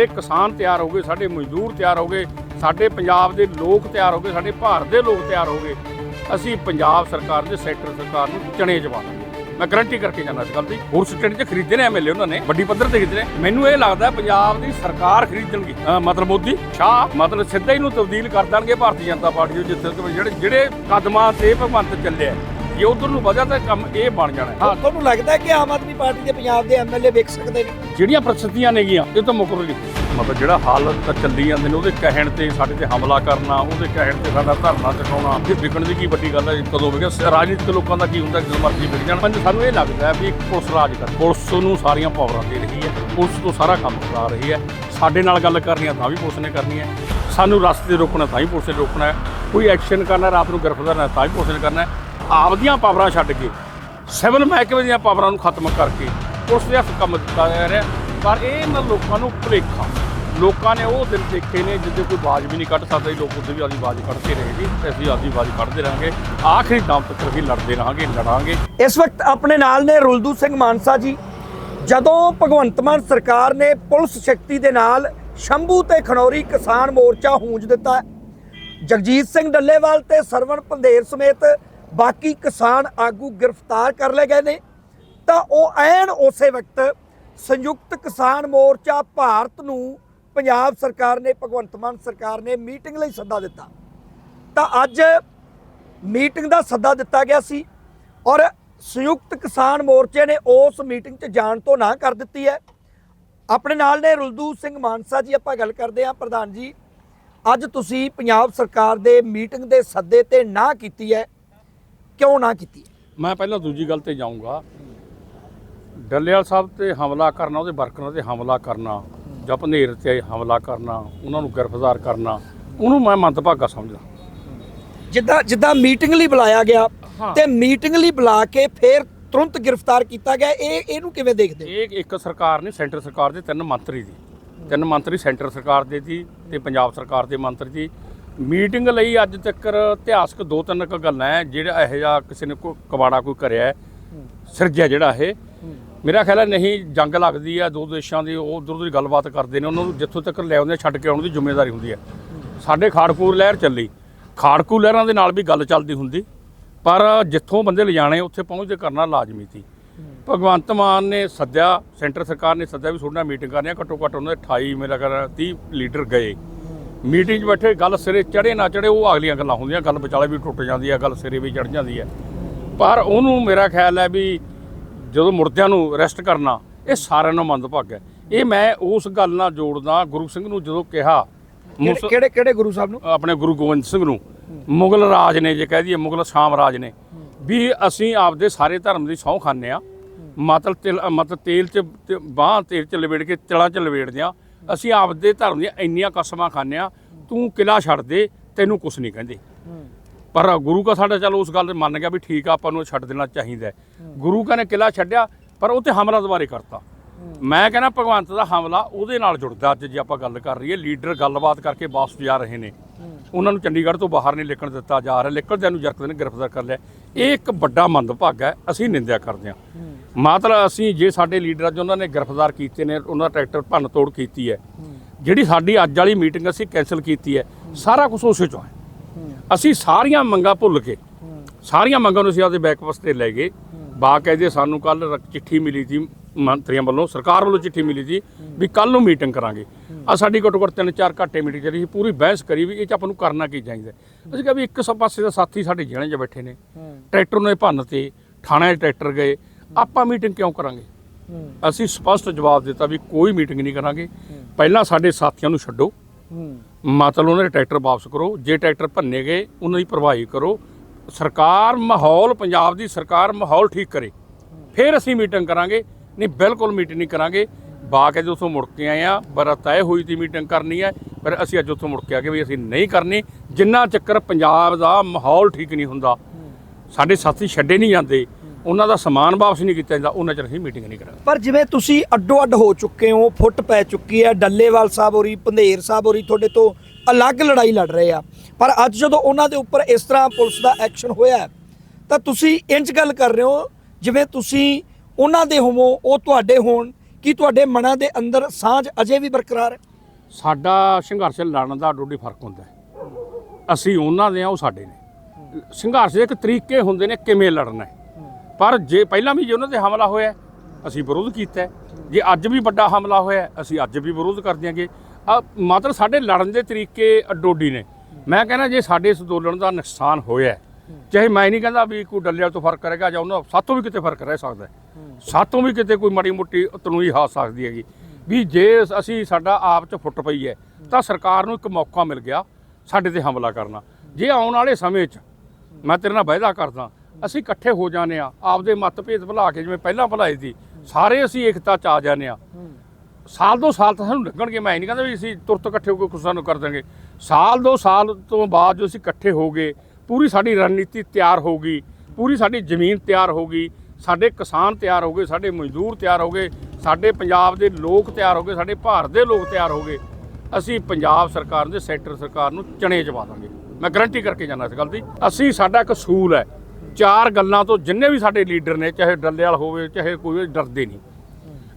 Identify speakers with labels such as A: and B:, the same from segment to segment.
A: ਸਾਡੇ ਕਿਸਾਨ ਤਿਆਰ ਹੋ ਗਏ, ਸਾਡੇ ਮਜ਼ਦੂਰ ਤਿਆਰ ਹੋ ਗਏ, ਸਾਡੇ ਪੰਜਾਬ ਦੇ ਲੋਕ ਤਿਆਰ ਹੋ ਗਏ, ਸਾਡੇ ਭਾਰਤ ਦੇ ਲੋਕ ਤਿਆਰ ਹੋ ਗਏ। ਅਸੀਂ ਪੰਜਾਬ ਸਰਕਾਰ ਦੇ ਸੈਕਟਰ ਸਰਕਾਰ ਨੂੰ ਚਣੇ ਜਵਾਵਾਂਗੇ ਮੈਂ ਗਰੰਟੀ ਕਰਕੇ ਜਾਂਦਾ ਇਸ ਗੱਲ ਦੀ। ਹੋਰ ਸਟੇਟ 'ਚ ਖਰੀਦੇ ਨੇ ਐਮਐਲਏ ਉਹਨਾਂ ਨੇ, ਵੱਡੀ ਪੱਧਰ ਤੇ ਖਰੀਦੇ ਨੇ। ਮੈਨੂੰ ਇਹ ਲੱਗਦਾ ਪੰਜਾਬ ਦੀ ਸਰਕਾਰ ਖਰੀਦਣਗੀ। ਮਤਲਬ ਮੋਦੀ, ਸ਼ਾਹ, ਮਤਲਬ ਸਿੱਧਾ ਹੀ ਨੂੰ ਤਬਦੀਲ ਕਰ ਦੇਣਗੇ ਭਾਰਤੀ ਜਨਤਾ ਪਾਰਟੀ ਜਿੱਥੇ ਜਿਹੜੇ ਜਿਹੜੇ ਕਦਮਾਂ ਤੇ ਭਗਵੰਤ ਚੱਲਿਆ। ਜੇ ਉਧਰ ਨੂੰ ਵਧਿਆ ਤਾਂ ਕੰਮ ਇਹ ਬਣ ਜਾਣਾ ਹੈ। ਹਾਂ
B: ਤੁਹਾਨੂੰ ਲੱਗਦਾ ਹੈ ਕਿ ਆਮ ਆਦਮੀ ਪਾਰਟੀ ਦੇ ਪੰਜਾਬ ਦੇ ਐਮਐਲਏ ਵਿਕ ਸਕਦੇ ਨੇ?
A: ਜਿਹੜੀਆਂ ਪ੍ਰਸਥਿਤੀਆਂ ਨੇਗੀਆਂ ਇਹ ਤਾਂ ਮੁੱਕਰ ਨਹੀਂ ਮਤਲਬ ਜਿਹੜਾ ਹਾਲਤ ਚੱਲੀ ਜਾਂਦੇ ਨੇ ਉਹਦੇ ਕਹਿਣ ਤੇ ਸਾਡੇ ਤੇ ਹਮਲਾ ਕਰਨਾ ਉਹਦੇ ਕਹਿਣ ਤੇ ਸਾਡਾ ਧਰਨਾ ਚਕਾਉਣਾ ਇਹ ਵਿਕਣ ਦੀ ਕੀ ਵੱਡੀ ਗੱਲ ਹੈ ਕਦੋਂ ਵਿਕਿਆ ਰਾਜਨੀਤਿਕ ਲੋਕਾਂ ਦਾ ਕੀ ਹੁੰਦਾ ਜਦੋਂ ਮਰਜ਼ੀ ਵਿਕ ਜਾਣ। ਮੈਨੂੰ ਸਾਨੂੰ ਇਹ ਲੱਗਦਾ ਹੈ ਵੀ ਇੱਕ ਪੁਲਿਸ ਰਾਜ ਕਰ ਪੁਲਿਸ ਨੂੰ ਸਾਰੀਆਂ ਪਾਵਰਾਂ ਦੇ ਰਹੀ ਹੈ ਪੁਲਿਸ ਤੋਂ ਸਾਰਾ ਕੰਮ ਕਰਾ ਰਹੀ ਹੈ। ਸਾਡੇ ਨਾਲ ਗੱਲ ਕਰਨੀ ਹੈ ਤਾਂ ਵੀ ਪੁਲਿਸ ਨੇ ਕਰਨੀ ਹੈ। ਸਾਨੂੰ ਰਸਤੇ ਤੇ ਰੋਕਣਾ ਤਾਂ ਹੀ ਪੁਲਿਸ ਨੇ ਰੋਕਣਾ ਹੈ। ਕੋਈ ਐਕਸ਼ਨ ਕਰਨਾ ਰਾਤ ਨੂੰ ਗ੍ਰਿਫਤਾਰ ਕਰਨਾ ਤਾਂ ਵੀ ਪੁਲਿਸ ਨੇ ਕਰਨਾ ਹੈ। ਆਪਦੀਆਂ ਪਾਵਰਾਂ ਛੱਡ ਕੇ ਸਿਵਲ ਮਹਿਕਮੇ ਦੀਆਂ ਪਾਵਰਾਂ ਨੂੰ ਖਤਮ ਕਰਕੇ ਉਸ ਦੇ ਹੱਥ ਕੰਮ ਦਿੱਤਾ ਜਾ ਰਿਹਾ। ਪਰ ਇਹ ਨਾ ਲੋਕਾਂ ਨੂੰ ਭੁਲੇਖਾ। ਲੋਕਾਂ ਨੇ ਉਹ ਦਿਨ ਦੇਖੇ ਨੇ ਜਿੱਦੇ ਕੋਈ ਆਵਾਜ਼ ਵੀ ਨਹੀਂ ਕੱਢ ਸਕਦਾ ਲੋਕ ਉੱਥੇ ਵੀ ਆਦੀ ਆਵਾਜ਼ ਕੱਢਦੇ ਰਹੇ ਜੀ। ਅਸੀਂ ਆਦੀ ਆਵਾਜ਼ ਕੱਢਦੇ ਰਹਾਂਗੇ। ਆਖਰੀ ਦਮ ਤੱਕ ਅਸੀਂ ਲੜਦੇ ਰਹਾਂਗੇ, ਲੜਾਂਗੇ।
B: ਇਸ ਵਕਤ ਆਪਣੇ ਨਾਲ ਨੇ ਰੁਲਦੂ ਸਿੰਘ ਮਾਨਸਾ ਜੀ। ਜਦੋਂ ਭਗਵੰਤ ਮਾਨ ਸਰਕਾਰ ਨੇ ਪੁਲਿਸ ਸ਼ਕਤੀ ਦੇ ਨਾਲ ਸ਼ੰਭੂ ਤੇ ਖਨੌਰੀ ਕਿਸਾਨ ਮੋਰਚਾ ਹੂੰਜ ਦਿੱਤਾ, ਜਗਜੀਤ ਸਿੰਘ ਡੱਲੇਵਾਲ ਤੇ ਸਰਵਣ ਪੰਧੇਰ ਸਮੇਤ ਬਾਕੀ ਕਿਸਾਨ ਆਗੂ ਗ੍ਰਿਫਤਾਰ ਕਰ ਲਏ ਗਏ ਨੇ। ਤਾਂ ਉਹ ਐਨ ਉਸੇ ਵਕਤ ਸੰਯੁਕਤ ਕਿਸਾਨ ਮੋਰਚਾ ਭਾਰਤ ਨੂੰ ਪੰਜਾਬ ਸਰਕਾਰ ਨੇ, ਭਗਵੰਤ ਮਾਨ ਸਰਕਾਰ ਨੇ ਮੀਟਿੰਗ ਲਈ ਸੱਦਾ ਦਿੱਤਾ। ਤਾਂ ਅੱਜ ਮੀਟਿੰਗ ਦਾ ਸੱਦਾ ਦਿੱਤਾ ਗਿਆ ਸੀ ਔਰ ਸੰਯੁਕਤ ਕਿਸਾਨ ਮੋਰਚੇ ਨੇ ਉਸ ਮੀਟਿੰਗ 'ਚ ਜਾਣ ਤੋਂ ਨਾ ਕਰ ਦਿੱਤੀ ਹੈ। ਆਪਣੇ ਨਾਲ ਨੇ ਰੁਲਦੂ ਸਿੰਘ ਮਾਨਸਾ ਜੀ, ਆਪਾਂ ਗੱਲ ਕਰਦੇ ਹਾਂ। ਪ੍ਰਧਾਨ ਜੀ, ਅੱਜ ਤੁਸੀਂ ਪੰਜਾਬ ਸਰਕਾਰ ਦੇ ਮੀਟਿੰਗ ਦੇ ਸੱਦੇ ਤੇ ਨਾ ਕੀਤੀ ਹੈ। ਕਿਉਂ ਨਾ ਕੀਤੀ?
A: ਮੈਂ ਪਹਿਲਾਂ ਦੂਜੀ ਗੱਲ ਤੇ ਜਾਊਂਗਾ ਡੱਲੇਵਾਲ ਸਾਹਿਬ ਤੇ ਹਮਲਾ ਕਰਨਾ ਉਹਦੇ ਵਰਕਰਾਂ ਤੇ ਹਮਲਾ ਕਰਨਾ ਜਾਂ ਭਨੇਰ ਤੇ ਹਮਲਾ ਕਰਨਾ ਉਹਨਾਂ ਨੂੰ ਗ੍ਰਿਫਤਾਰ ਕਰਨਾ ਉਹਨੂੰ ਮੈਂ ਮੰਦਭਾਗਾ ਸਮਝਦਾ
B: ਜਿੱਦਾਂ ਜਿੱਦਾਂ ਮੀਟਿੰਗ ਲਈ ਬੁਲਾਇਆ ਗਿਆ। ਤੇ ਮੀਟਿੰਗ ਲਈ ਬੁਲਾ ਕੇ ਫਿਰ ਤੁਰੰਤ ਗ੍ਰਿਫਤਾਰ ਕੀਤਾ ਗਿਆ ਇਹ ਇਹਨੂੰ ਕਿਵੇਂ ਦੇਖਦੇ?
A: ਇਹ ਇੱਕ ਸਰਕਾਰ ਨਹੀਂ ਸੈਂਟਰ ਸਰਕਾਰ ਦੇ ਤਿੰਨ ਮੰਤਰੀ ਦੀ ਤਿੰਨ ਮੰਤਰੀ ਸੈਂਟਰ ਸਰਕਾਰ ਦੇ ਸੀ ਤੇ ਪੰਜਾਬ ਸਰਕਾਰ ਦੇ ਮੰਤਰੀ ਸੀ ਮੀਟਿੰਗ ਲਈ ਅੱਜ ਤੱਕ ਇਤਿਹਾਸਕ ਦੋ ਤਿੰਨ ਕੁ ਗੱਲਾਂ ਹੈ ਜਿਹੜਾ ਇਹੋ ਜਿਹਾ ਕਿਸੇ ਨੇ ਕੋਈ ਕਬਾੜਾ ਕੋਈ ਕਰਿਆ ਹੈ, ਸਿਰਜਿਆ ਜਿਹੜਾ ਇਹ। ਮੇਰਾ ਖਿਆਲ ਹੈ ਨਹੀਂ ਜੰਗ ਲੱਗਦੀ ਹੈ ਦੋ ਦੇਸ਼ਾਂ ਦੀ ਉਹ ਉਧਰ ਦੀ ਗੱਲਬਾਤ ਕਰਦੇ ਨੇ ਉਹਨਾਂ ਨੂੰ ਜਿੱਥੋਂ ਤੱਕ ਲੈ ਆਉਂਦੇ ਛੱਡ ਕੇ ਆਉਣ ਦੀ ਜ਼ਿੰਮੇਵਾਰੀ ਹੁੰਦੀ ਹੈ। ਸਾਡੇ ਖਾੜਕੂ ਲਹਿਰ ਚੱਲੀ। ਖਾੜਕੂ ਲਹਿਰਾਂ ਦੇ ਨਾਲ ਵੀ ਗੱਲ ਚੱਲਦੀ ਹੁੰਦੀ ਪਰ ਜਿੱਥੋਂ ਬੰਦੇ ਲਿਜਾਣੇ ਉੱਥੇ ਪਹੁੰਚਦੇ ਕਰਨਾ ਲਾਜ਼ਮੀ ਸੀ। ਭਗਵੰਤ ਮਾਨ ਨੇ ਸੱਦਿਆ ਸੈਂਟਰ ਸਰਕਾਰ ਨੇ ਸੱਦਿਆ ਵੀ ਤੁਹਾਡੇ ਨਾਲ ਮੀਟਿੰਗ ਕਰਨੀ ਆ ਘੱਟੋ ਘੱਟ ਉਹਨਾਂ ਦੇ 28 ਮੇਰਾ ਕਰ 30 ਲੀਡਰ ਗਏ। ਮੀਟਿੰਗ 'ਚ ਬੈਠੇ ਗੱਲ ਸਿਰੇ ਚੜੇ ਨਾ ਚੜੇ ਉਹ ਅਗਲੀਆਂ ਗੱਲਾਂ ਹੁੰਦੀਆਂ ਗੱਲ ਵਿਚਾਲੇ ਵੀ ਟੁੱਟ ਜਾਂਦੀ ਹੈ ਗੱਲ ਸਿਰੇ ਵੀ ਚੜ ਜਾਂਦੀ ਹੈ ਪਰ ਉਹਨੂੰ ਮੇਰਾ ਖਿਆਲ ਹੈ ਵੀ ਜਦੋਂ ਮੁਰਦਿਆਂ ਨੂੰ ਅਰੈਸਟ ਕਰਨਾ ਇਹ ਸਾਰਿਆਂ ਨੂੰ ਮੰਦਭਾਗਾ ਹੈ। ਇਹ ਮੈਂ ਉਸ ਗੱਲ ਨਾਲ ਜੋੜਦਾ ਗੁਰੂ ਸਿੰਘ ਨੂੰ ਜਦੋਂ ਕਿਹਾ
B: ਕਿਹੜੇ ਕਿਹੜੇ ਗੁਰੂ ਸਾਹਿਬ ਨੂੰ?
A: ਆਪਣੇ ਗੁਰੂ ਗੋਬਿੰਦ ਸਿੰਘ ਨੂੰ। ਮੁਗਲ ਰਾਜ ਨੇ ਜੇ ਕਹਿ ਦਈਏ ਮੁਗਲ ਸਾਮਰਾਜ ਨੇ। ਵੀ ਅਸੀਂ ਆਪਦੇ ਸਾਰੇ ਧਰਮ ਦੀ ਸਹੁੰ ਖਾਂਦੇ ਆ ਮਤਲਬ ਤਿਲ ਮਤਲਬ ਤੇਲ ਚ ਬਾਹ ਤੇਲ ਚ ਲਵੇੜ ਕੇ ਤਿਲਾਂ ਚ ਲਵੇੜਦੇ ਆ ਅਸੀਂ ਆਪਦੇ ਧਰਮ ਦੀਆਂ ਇੰਨੀਆਂ ਕਸਮਾਂ ਖਾਂਦੇ ਆ ਤੂੰ ਕਿਲਾ ਛੱਡ ਦੇ, ਤੈਨੂੰ ਕੁਛ ਨਹੀਂ ਕਹਿੰਦੇ। ਪਰ ਗੁਰੂ ਕਾ ਸਾਡਾ ਚੱਲ ਉਸ ਗੱਲ ਤੇ ਮੰਨ ਗਿਆ ਵੀ ਠੀਕ ਆ, ਆਪਾਂ ਨੂੰ ਛੱਡ ਦੇਣਾ ਚਾਹੀਦਾ ਗੁਰੂ ਕਾ ਨੇ ਕਿਲਾ ਛੱਡਿਆ, ਪਰ ਉਹ ਤੇ ਹਮਲਾ ਦੁਬਾਰੇ ਕਰਤਾ। ਮੈਂ ਕਹਿੰਦਾ ਭਗਵੰਤ ਦਾ ਹਮਲਾ ਉਹਦੇ ਨਾਲ ਜੁੜਦਾ ਅੱਜ ਜੇ ਆਪਾਂ ਗੱਲ ਕਰ ਰਹੀਏ, ਲੀਡਰ ਗੱਲਬਾਤ ਕਰਕੇ ਵਾਪਸ ਜਾ ਰਹੇ ਨੇ। ਉਹਨਾਂ ਨੂੰ ਚੰਡੀਗੜ੍ਹ ਤੋਂ ਬਾਹਰ ਨਹੀਂ ਨਿਕਲਣ ਦਿੱਤਾ ਜਾ ਰਿਹਾ। ਨਿਕਲਦਿਆਂ ਨੂੰ ਜਰਕਦੇ ਨੇ ਗ੍ਰਿਫਤਾਰ ਕਰ ਲਿਆ। ਇਹ ਇੱਕ ਵੱਡਾ ਮੰਦਭਾਗ ਹੈ, ਅਸੀਂ ਨਿੰਦਿਆ ਕਰਦੇ ਹਾਂ। ਮਾਤਰ ਅਸੀਂ ਜੇ ਸਾਡੇ ਲੀਡਰ ਅੱਜ ਉਹਨਾਂ ਨੇ ਗ੍ਰਿਫਤਾਰ ਕੀਤੇ ਨੇ, ਉਹਨਾਂ ਦਾ ਟਰੈਕਟਰ ਭੰਨ ਤੋੜ ਕੀਤੀ ਹੈ। ਜਿਹੜੀ ਸਾਡੀ ਅੱਜ ਵਾਲੀ ਮੀਟਿੰਗ ਅਸੀਂ ਕੈਨਸਲ ਕੀਤੀ ਹੈ, ਸਾਰਾ ਕੁਝ ਉਸੇ ਚੋਂ ਹੈ। ਅਸੀਂ ਸਾਰੀਆਂ ਮੰਗਾਂ ਭੁੱਲ ਕੇ, ਸਾਰੀਆਂ ਮੰਗਾਂ ਨੂੰ ਅਸੀਂ ਆਪਦੇ ਬੈਕਵਸ ਤੇ ਲੈ ਗਏ। ਬਾਕਾਇਦੇ ਸਾਨੂੰ ਕੱਲ ਚਿੱਠੀ ਮਿਲੀ ਸੀ ਮੰਤਰੀਆਂ ਵੱਲੋਂ ਸਰਕਾਰ ਵੱਲੋਂ ਚਿੱਠੀ ਮਿਲੀ ਸੀ ਵੀ ਕੱਲ ਨੂੰ ਮੀਟਿੰਗ ਕਰਾਂਗੇ। ਆ ਸਾਡੀ ਘੱਟੋ ਘੱਟ ਤਿੰਨ ਚਾਰ ਘੰਟੇ ਮੀਟਿੰਗ ਚੱਲੀ ਸੀ ਪੂਰੀ ਬਹਿਸ ਕਰੀ ਵੀ ਇਹ ਚ ਆਪਾਂ ਨੂੰ ਕਰਨਾ ਕੀ ਚਾਹੀਦਾ। ਅਸੀਂ ਕਿਹਾ ਵੀ ਇੱਕ ਸੌ ਪਾਸੇ ਦਾ ਸਾਥੀ ਸਾਡੇ ਜੇਲ੍ਹਾਂ 'ਚ ਬੈਠੇ ਨੇ। ਟਰੈਕਟਰ ਨੇ ਭੰਨ ਤੇ ਥਾਣੇ ਟਰੈਕਟਰ ਗਏ। ਆਪਾਂ ਮੀਟਿੰਗ ਕਿਉਂ ਕਰਾਂਗੇ? ਅਸੀਂ ਸਪਸ਼ਟ ਜਵਾਬ ਦਿੱਤਾ ਵੀ ਕੋਈ ਮੀਟਿੰਗ ਨਹੀਂ ਕਰਾਂਗੇ। ਪਹਿਲਾਂ ਸਾਡੇ ਸਾਥੀਆਂ ਨੂੰ ਛੱਡੋ। ਮਤਲਬ ਉਹਨਾਂ ਦੇ ਟਰੈਕਟਰ ਵਾਪਸ ਕਰੋ। ਜੇ ਟਰੈਕਟਰ ਭੰਨੇ ਗਏ ਉਹਨਾਂ ਦੀ ਭਰਵਾਈ ਕਰੋ। ਸਰਕਾਰ ਮਾਹੌਲ ਪੰਜਾਬ ਦੀ ਸਰਕਾਰ ਮਾਹੌਲ ਠੀਕ ਕਰੇ। ਫਿਰ ਅਸੀਂ ਮੀਟਿੰਗ ਕਰਾਂਗੇ। ਨਹੀਂ, ਬਿਲਕੁਲ ਮੀਟਿੰਗ ਨਹੀਂ ਕਰਾਂਗੇ। ਬਾਕੀ ਜੋ ਉੱਥੋਂ ਮੁੜ ਕੇ ਆਏ ਆ ਪਰ ਤੈਅ ਹੋਈ ਸੀ ਮੀਟਿੰਗ ਕਰਨੀ ਹੈ। ਪਰ ਅਸੀਂ ਅੱਜ ਉੱਥੋਂ ਮੁੜ ਕੇ ਆ ਕੇ ਵੀ ਅਸੀਂ ਨਹੀਂ ਕਰਨੀ। ਜਿੰਨਾ ਚੱਕਰ ਪੰਜਾਬ ਦਾ ਮਾਹੌਲ ਠੀਕ ਨਹੀਂ ਹੁੰਦਾ, ਸਾਡੇ ਸਾਥੀ ਛੱਡੇ ਨਹੀਂ ਜਾਂਦੇ। ਉਹਨਾਂ ਦਾ ਸਮਾਨ ਵਾਪਸ ਨਹੀਂ ਕੀਤਾ ਜਾਂਦਾ, ਉਹਨਾਂ ਚਿਰ ਅਸੀਂ ਮੀਟਿੰਗ ਨਹੀਂ ਕਰਾਂਗੇ।
B: ਪਰ ਜਿਵੇਂ ਤੁਸੀਂ ਅੱਡੋ ਅੱਡ ਹੋ ਚੁੱਕੇ ਹੋ, ਫੁੱਟ ਪੈ ਚੁੱਕੀ ਹੈ, ਡੱਲੇਵਾਲ ਸਾਹਿਬ ਹੋਰੀ, ਪੰਧੇਰ ਸਾਹਿਬ ਹੋਰੀ ਤੁਹਾਡੇ ਤੋਂ ਅਲੱਗ ਲੜਾਈ ਲੜ ਰਹੇ ਆ। ਪਰ ਅੱਜ ਜਦੋਂ ਉਹਨਾਂ ਦੇ ਉੱਪਰ ਇਸ ਤਰ੍ਹਾਂ ਪੁਲਿਸ ਦਾ ਐਕਸ਼ਨ ਹੋਇਆ ਤਾਂ ਤੁਸੀਂ ਇੰਜ ਗੱਲ ਕਰ ਰਹੇ ਹੋ, ਜਿਵੇਂ ਤੁਸੀਂ ਉਹਨਾਂ ਦੇ ਹੋਵੋ, ਉਹ ਤੁਹਾਡੇ ਹੋਣ, ਕੀ ਤੁਹਾਡੇ ਮਨਾਂ ਦੇ ਅੰਦਰ ਸਾਂਝ ਅਜੇ ਵੀ ਬਰਕਰਾਰ ਹੈ?
A: ਸਾਡਾ ਸੰਘਰਸ਼ ਲੜਨ ਦਾ ਡੋਡੀ ਫ਼ਰਕ ਹੁੰਦਾ ਹੈ। ਅਸੀਂ ਉਹਨਾਂ ਦੇ ਆ, ਉਹ ਸਾਡੇ ਨੇ। ਸੰਘਰਸ਼ ਦੇ ਇੱਕ ਤਰੀਕੇ ਹੁੰਦੇ ਨੇ ਕਿਵੇਂ ਲੜਨਾ ਹੈ। ਪਰ ਜੇ ਪਹਿਲਾਂ ਵੀ ਜੇ ਉਹਨਾਂ ਤੇ ਹਮਲਾ ਹੋਇਆ ਅਸੀਂ ਵਿਰੋਧ ਕੀਤਾ ਜੇ ਅੱਜ ਵੀ ਵੱਡਾ ਹਮਲਾ ਹੋਇਆ ਅਸੀਂ ਅੱਜ ਵੀ ਵਿਰੋਧ ਕਰ ਦਿਆਂਗੇ। ਆ ਮਤਲਬ ਸਾਡੇ ਲੜਨ ਦੇ ਤਰੀਕੇ ਅਡੋਡੀ ਨੇ। ਮੈਂ ਕਹਿੰਦਾ ਜੇ ਸਾਡੇ ਇਸ ਅੰਦੋਲਨ ਦਾ ਨੁਕਸਾਨ ਹੋਇਆ ਚਾਹੇ ਮੈਂ ਨਹੀਂ ਕਹਿੰਦਾ ਵੀ ਕੋਈ ਡੱਲਿਆਂ ਤੋਂ ਫ਼ਰਕ ਕਰੇਗਾ ਜਾਂ ਉਹਨਾਂ ਸਾਤੋਂ ਵੀ ਕਿਤੇ ਫ਼ਰਕ ਰਹਿ ਸਕਦਾ ਸਾਤੋਂ ਵੀ ਕਿਤੇ ਕੋਈ ਮਾੜੀ ਮੋਟੀ ਤਨੂਈ ਹਾਸ ਸਕਦੀ ਹੈਗੀ। ਵੀ ਜੇ ਅਸੀਂ ਸਾਡਾ ਆਪ ਚ ਫੁੱਟ ਪਈ ਹੈ, ਤਾਂ ਸਰਕਾਰ ਨੂੰ ਇੱਕ ਮੌਕਾ ਮਿਲ ਗਿਆ ਸਾਡੇ ਤੇ ਹਮਲਾ ਕਰਨਾ। ਜੇ ਆਉਣ ਵਾਲੇ ਸਮੇਂ 'ਚ ਮੈਂ ਤੇਰੇ ਨਾਲ ਵਾਅਦਾ ਕਰਦਾ, ਅਸੀਂ ਇਕੱਠੇ ਹੋ ਜਾਣੇ ਆ ਆਪਦੇ ਮਤਭੇਦ ਭੁਲਾ ਕੇ ਜਿਵੇਂ ਪਹਿਲਾਂ ਭੁਲਾਏ ਸੀ, ਸਾਰੇ ਅਸੀਂ ਏਕਤਾ ਚ ਆ ਜਾਣੇ ਆ ਸਾਲ ਦੋ ਸਾਲ ਤਾਂ ਸਾਨੂੰ ਲੱਗਣਗੇ, ਮੈਂ ਇਹ ਨਹੀਂ ਕਹਿੰਦਾ ਵੀ ਅਸੀਂ ਤੁਰਤ ਇਕੱਠੇ ਹੋ ਕੇ ਕੁਛ ਸਾਨੂੰ ਕਰ ਦਾਂਗੇ ਸਾਲ ਦੋ ਸਾਲ ਤੋਂ ਬਾਅਦ ਜੋ ਅਸੀਂ ਇਕੱਠੇ ਹੋ ਗਏ, ਪੂਰੀ ਸਾਡੀ ਰਣਨੀਤੀ ਤਿਆਰ ਹੋ ਗਈ, ਪੂਰੀ ਸਾਡੀ ਜ਼ਮੀਨ ਤਿਆਰ ਹੋ ਗਈ ਸਾਡੇ ਕਿਸਾਨ ਤਿਆਰ ਹੋ ਗਏ, ਸਾਡੇ ਮਜ਼ਦੂਰ ਤਿਆਰ ਹੋ ਗਏ, ਸਾਡੇ ਪੰਜਾਬ ਦੇ ਲੋਕ ਤਿਆਰ ਹੋ ਗਏ, ਸਾਡੇ ਭਾਰਤ ਦੇ ਲੋਕ ਤਿਆਰ ਹੋ ਗਏ, ਅਸੀਂ ਪੰਜਾਬ ਸਰਕਾਰ ਦੇ ਸੈਂਟਰ ਸਰਕਾਰ ਨੂੰ ਚਣੇ ਚਵਾ ਦਾਂਗੇ। ਮੈਂ ਗਰੰਟੀ ਕਰਕੇ ਜਾਣਾ ਇਸ ਗੱਲ ਦੀ। ਅਸੀਂ, ਸਾਡਾ ਇੱਕ ਅਸੂਲ ਹੈ। ਚਾਰ ਗੱਲਾਂ ਤੋਂ ਜਿੰਨੇ ਵੀ ਸਾਡੇ ਲੀਡਰ ਨੇ, ਚਾਹੇ ਡੱਲੇ ਵਾਲ ਹੋਵੇ, ਚਾਹੇ ਕੋਈ ਡਰਦੇ ਨਹੀਂ।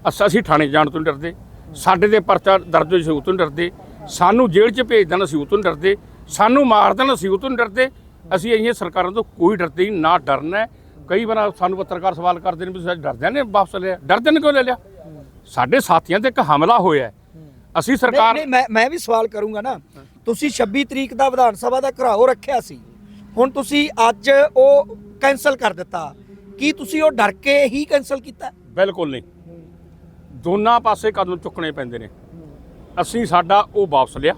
A: ਅਸ- ਅਸੀਂ ਥਾਣੇ ਜਾਣ ਤੋਂ ਨਹੀਂ ਡਰਦੇ। ਸਾਡੇ ਤੇ ਪਰਚਾ ਦਰਜ ਹੋਈ ਸੀ ਉਹ ਡਰਦੇ। ਸਾਨੂੰ ਜੇਲ੍ਹ 'ਚ ਭੇਜ ਦੇਣ, ਅਸੀਂ ਉਹ ਡਰਦੇ। ਸਾਨੂੰ ਮਾਰ ਦੇਣ, ਅਸੀਂ ਉਹ ਤੋਂ ਡਰਦੇ। ਅਸੀਂ ਇਹੀਆਂ ਸਰਕਾਰਾਂ ਤੋਂ ਕੋਈ ਡਰਦੇ ਨਹੀਂ ਨਾ ਡਰਨਾ ਕਈ ਵਾਰ ਸਾਨੂੰ ਪੱਤਰਕਾਰ ਸਵਾਲ ਕਰਦੇ ਨੇ ਵੀ ਤੁਸੀਂ ਡਰਦਿਆਂ ਨੇ ਵਾਪਸ ਲਿਆ ਡਰਦੇ ਨੇ ਕਿਉਂ ਲੈ ਲਿਆ? ਸਾਡੇ ਸਾਥੀਆਂ ਤੇ ਇੱਕ ਹਮਲਾ ਹੋਇਆ। ਅਸੀਂ ਸਰਕਾਰ
B: ਨਹੀਂ ਮੈਂ ਮੈਂ ਵੀ ਸਵਾਲ ਕਰੂੰਗਾ ਨਾ। ਤੁਸੀਂ 26 ਤਰੀਕ ਦਾ ਵਿਧਾਨ ਸਭਾ ਦਾ ਘਰਾਓ ਰੱਖਿਆ ਸੀ। ਹੁਣ ਤੁਸੀਂ ਅੱਜ ਉਹ ਕੈਨਸਲ ਕਰ ਦਿੱਤਾ। ਕੀ ਤੁਸੀਂ ਉਹ ਡਰ ਕੇ ਹੀ ਕੈਨਸਲ ਕੀਤਾ?
A: ਬਿਲਕੁਲ ਨਹੀਂ। ਦੋਨਾਂ ਪਾਸੇ ਕਦਮ ਚੁੱਕਣੇ ਪੈਂਦੇ ਨੇ। ਅਸੀਂ ਸਾਡਾ ਉਹ ਵਾਪਸ ਲਿਆ।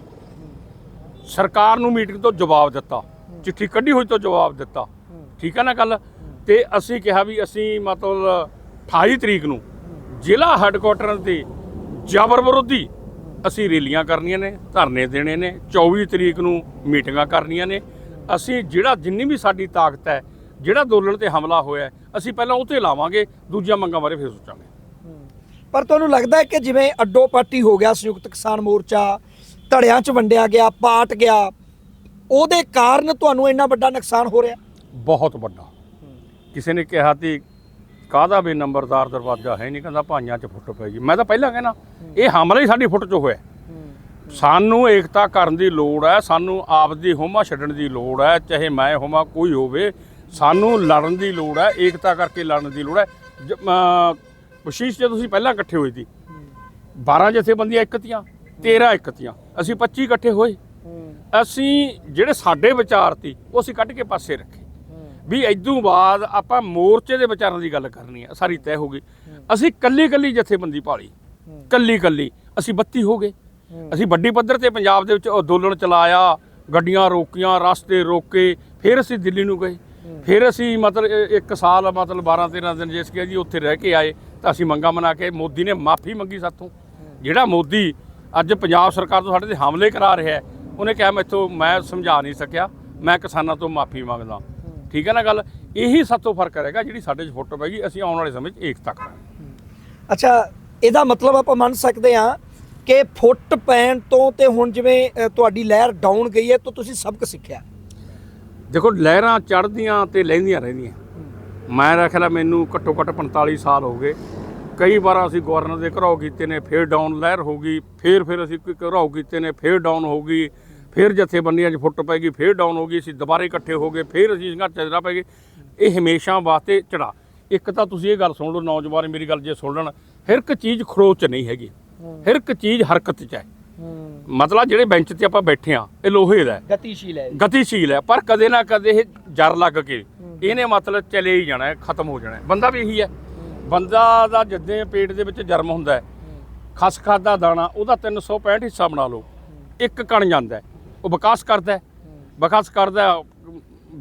A: ਸਰਕਾਰ ਨੂੰ ਮੀਟਿੰਗ ਤੋਂ ਜਵਾਬ ਦਿੱਤਾ। ਚਿੱਠੀ ਕੱਢੀ ਹੋਈ ਤੋਂ ਜਵਾਬ ਦਿੱਤਾ। ਠੀਕ ਹੈ ਨਾ ਗੱਲ? ਤੇ ਅਸੀਂ ਕਿਹਾ ਵੀ ਅਸੀਂ ਮਤਲਬ 28 ਤਰੀਕ ਨੂੰ ਜ਼ਿਲ੍ਹਾ ਹੈੱਡਕੁਆਟਰ ਤੇ ਜ਼ਬਰ ਵਿਰੋਧੀ ਅਸੀਂ ਰੈਲੀਆਂ ਕਰਨੀਆਂ ਨੇ ਧਰਨੇ ਦੇਣੇ ਨੇ 24 ਤਰੀਕ ਨੂੰ ਮੀਟਿੰਗਾਂ ਕਰਨੀਆਂ ਨੇ। ਅਸੀਂ ਜਿਹੜਾ ਜਿੰਨੀ ਵੀ ਸਾਡੀ ਤਾਕਤ ਹੈ ਜਿਹੜਾ ਅੰਦੋਲਨ ਤੇ ਹਮਲਾ ਹੋਇਆ ਅਸੀਂ ਪਹਿਲਾਂ ਉਹ ਤੇ ਲਾਵਾਂਗੇ ਦੂਜੀਆਂ ਮੰਗਾਂ ਬਾਰੇ ਫਿਰ ਸੋਚਾਂਗੇ।
B: ਪਰ ਤੁਹਾਨੂੰ ਲੱਗਦਾ ਹੈ ਕਿ ਜਿਵੇਂ ਅੱਡੋ ਪਾਰਟੀ ਹੋ ਗਿਆ ਸੰਯੁਕਤ ਕਿਸਾਨ ਮੋਰਚਾ ਧੜਿਆਂ 'ਚ ਵੰਡਿਆ ਗਿਆ ਪਾਟ ਗਿਆ ਉਹਦੇ ਕਾਰਨ ਤੁਹਾਨੂੰ ਇੰਨਾ ਵੱਡਾ ਨੁਕਸਾਨ ਹੋ ਰਿਹਾ?
A: ਬਹੁਤ ਵੱਡਾ। ਕਿਸੇ ਨੇ ਕਿਹਾ ਤੀ ਕਾਹਦਾ ਵੀ ਨੰਬਰਦਾਰ ਦਰਵਾਜ਼ਾ ਹੈ ਨਹੀਂ ਕਹਿੰਦਾ ਭਾਈਆਂ 'ਚ ਫੁੱਟ ਪੈ ਗਈ। ਮੈਂ ਤਾਂ ਪਹਿਲਾਂ ਕਹਿਣਾ ਇਹ ਹਮਲਾ ਹੀ ਸਾਡੀ ਫੁੱਟ 'ਚ ਹੋਇਆ। ਸਾਨੂੰ ਏਕਤਾ ਕਰਨ ਦੀ ਲੋੜ ਹੈ ਸਾਨੂੰ ਆਪਦੀ ਹੋਮਾ ਛੱਡਣ ਦੀ ਲੋੜ ਹੈ ਚਾਹੇ ਮੈਂ ਹੋਮਾ ਕੋਈ ਹੋਵੇ ਸਾਨੂੰ ਲੜਨ ਦੀ ਲੋੜ ਹੈ ਏਕਤਾ ਕਰਕੇ ਲੜਨ ਦੀ ਲੋੜ ਹੈ। ਵਿਸ਼ੇਸ਼ ਜੇ ਤੁਸੀਂ ਪਹਿਲਾਂ ਇਕੱਠੇ ਹੋਏ ਸੀ 12 ਜਥੇਬੰਦੀਆਂ ਇੱਕ ਤੀਆਂ 13 ਇੱਕ ਤੀਆਂ ਅਸੀਂ 25 ਇਕੱਠੇ ਹੋਏ। ਅਸੀਂ ਜਿਹੜੇ ਸਾਡੇ ਵਿਚਾਰ ਸੀ ਉਹ ਅਸੀਂ ਕੱਢ ਕੇ ਪਾਸੇ ਰੱਖੇ। ਵੀ ਇਦੋਂ ਬਾਅਦ ਆਪਾਂ ਮੋਰਚੇ ਦੇ ਵਿਚਾਰਾਂ ਦੀ ਗੱਲ ਕਰਨੀ ਹੈ ਸਾਰੀ ਤੈਅ ਹੋ ਗਈ। ਅਸੀਂ ਕੱਲੀ ਕੱਲੀ ਜਥੇਬੰਦੀ ਭਾਲੀ। ਕੱਲੀ ਕੱਲੀ ਅਸੀਂ 32 ਹੋ ਗਏ। ਅਸੀਂ ਵੱਡੀ ਪੱਧਰ ਤੇ ਪੰਜਾਬ ਦੇ ਵਿੱਚ ਅੰਦੋਲਨ ਚਲਾਇਆ ਗੱਡੀਆਂ ਰੋਕੀਆਂ ਰਸਤੇ ਰੋਕੇ ਫਿਰ ਅਸੀਂ ਦਿੱਲੀ ਨੂੰ ਗਏ। ਫਿਰ ਅਸੀਂ ਮਤਲਬ ਇੱਕ ਸਾਲ ਮਤਲਬ 12 13 ਦਿਨ ਜਿਸ ਗਿਆ ਜੀ ਉੱਥੇ ਰਹਿ ਕੇ ਆਏ ਤਾਂ ਅਸੀਂ ਮੰਗਾ ਮਨਾ ਕੇ ਮੋਦੀ ਨੇ ਮਾਫੀ ਮੰਗੀ ਸਾਥੋਂ। ਜਿਹੜਾ ਮੋਦੀ ਅੱਜ ਪੰਜਾਬ ਸਰਕਾਰ ਤੋਂ ਸਾਡੇ ਤੇ ਹਮਲੇ ਕਰਾ ਰਿਹਾ ਉਹਨੇ ਕਿਹਾ ਮੈਥੋਂ ਮੈਂ ਸਮਝਾ ਨਹੀਂ ਸਕਿਆ ਮੈਂ ਕਿਸਾਨਾਂ ਤੋਂ ਮਾਫੀ ਮੰਗਦਾ। ਠੀਕ ਹੈ ਨਾ ਗੱਲ? ਇਹੀ ਸਭ ਤੋਂ ਫ਼ਰਕ ਰਹੇਗਾ ਜਿਹੜੀ ਸਾਡੇ 'ਚ ਫੁੱਟ ਪੈਗੀ ਅਸੀਂ ਆਉਣ ਵਾਲੇ ਸਮੇਂ 'ਚ ਏਕਤਾ ਕਰਾਂਗੇ
B: ਅੱਛਾ ਇਹਦਾ ਮਤਲਬ ਆਪਾਂ ਮੰਨ ਸਕਦੇ ਹਾਂ ਕਿ ਫੁੱਟ ਪੈਣ ਤੋਂ ਤੇ ਹੁਣ ਜਿਵੇਂ ਅ, ਤੁਹਾਡੀ ਲਹਿਰ ਡਾਊਨ ਗਈ ਹੈ ਤਾਂ ਤੁਸੀਂ ਸਬਕ ਸਿੱਖਿਆ।
A: ਦੇਖੋ ਲਹਿਰਾਂ ਚੜ੍ਹਦੀਆਂ ਤੇ ਲਹਿੰਦੀਆਂ ਰਹਿੰਦੀਆਂ। ਮੈਂ ਰੱਖਿਆ ਮੈਨੂੰ ਘੱਟੋ ਘੱਟ 45 ਸਾਲ ਹੋ ਗਏ। ਕਈ ਵਾਰ ਅਸੀਂ ਗਵਰਨਰ ਦੇ ਘਰਾਓ ਕੀਤੇ ਨੇ ਫੇਰ ਡਾਊਨ ਲਹਿਰ ਹੋ ਗਈ ਫੇਰ ਫਿਰ ਅਸੀਂ ਕੋਈ ਘਰਾਓ ਕੀਤੇ ਨੇ ਫੇਰ ਡਾਊਨ ਹੋ ਗਈ। ਫੇਰ ਜਥੇਬੰਦੀਆਂ 'ਚ ਫੁੱਟ ਪੈ ਗਈ ਫੇਰ ਡਾਊਨ ਹੋ ਗਈ ਅਸੀਂ ਦੁਬਾਰੇ ਇਕੱਠੇ ਹੋ ਗਏ ਫੇਰ ਅਸੀਂ ਸੰਘਰਸ਼ ਚੱਲਦਾ ਪੈ ਗਏ। ਇਹ ਹਮੇਸ਼ਾ ਵਾਸਤੇ ਚੜਾ ਇੱਕ ਤਾਂ ਤੁਸੀਂ ਇਹ ਗੱਲ ਸੁਣ ਲਓ ਨੌਜਵਾਨ ਮੇਰੀ ਗੱਲ ਜੇ ਸੁਣ ਲੈਣ ਹਰ ਇੱਕ ਚੀਜ਼ ਖਰੋਚ ਨਹੀਂ ਹੈਗੀ। ਹਰ ਇੱਕ ਚੀਜ਼ ਹਰਕਤ 'ਚ ਹੈ। ਮਤਲਬ ਜਿਹੜੇ ਬੈਂਚ ਤੇ ਆਪਾਂ ਬੈਠੇ ਆ ਇਹ ਲੋਹੇ ਦਾ
B: ਗਤੀਸ਼ੀਲ ਹੈ
A: ਗਤੀਸ਼ੀਲ ਹੈ ਪਰ ਕਦੇ ਨਾ ਕਦੇ ਇਹ ਜਰ ਲੱਗ ਕੇ ਇਹਨੇ ਮਤਲਬ ਚਲੇ ਹੀ ਜਾਣਾ ਖਤਮ ਹੋ ਜਾਣਾ ਬੰਦਾ ਵੀ ਇਹੀ ਹੈ। ਬੰਦਾ ਦਾ ਜਿੱਦੇ ਪੇਟ ਦੇ ਵਿੱਚ ਜਰਮ ਹੁੰਦਾ ਹੈ ਖਸਖਸ ਦਾ ਦਾਣਾ ਉਹਦਾ 365 ਹਿੱਸਾ ਬਣਾ ਲਓ। ਇੱਕ ਕਣ ਜਾਂਦਾ ਉਹ ਵਿਕਾਸ ਕਰਦਾ ਵਿਕਾਸ ਕਰਦਾ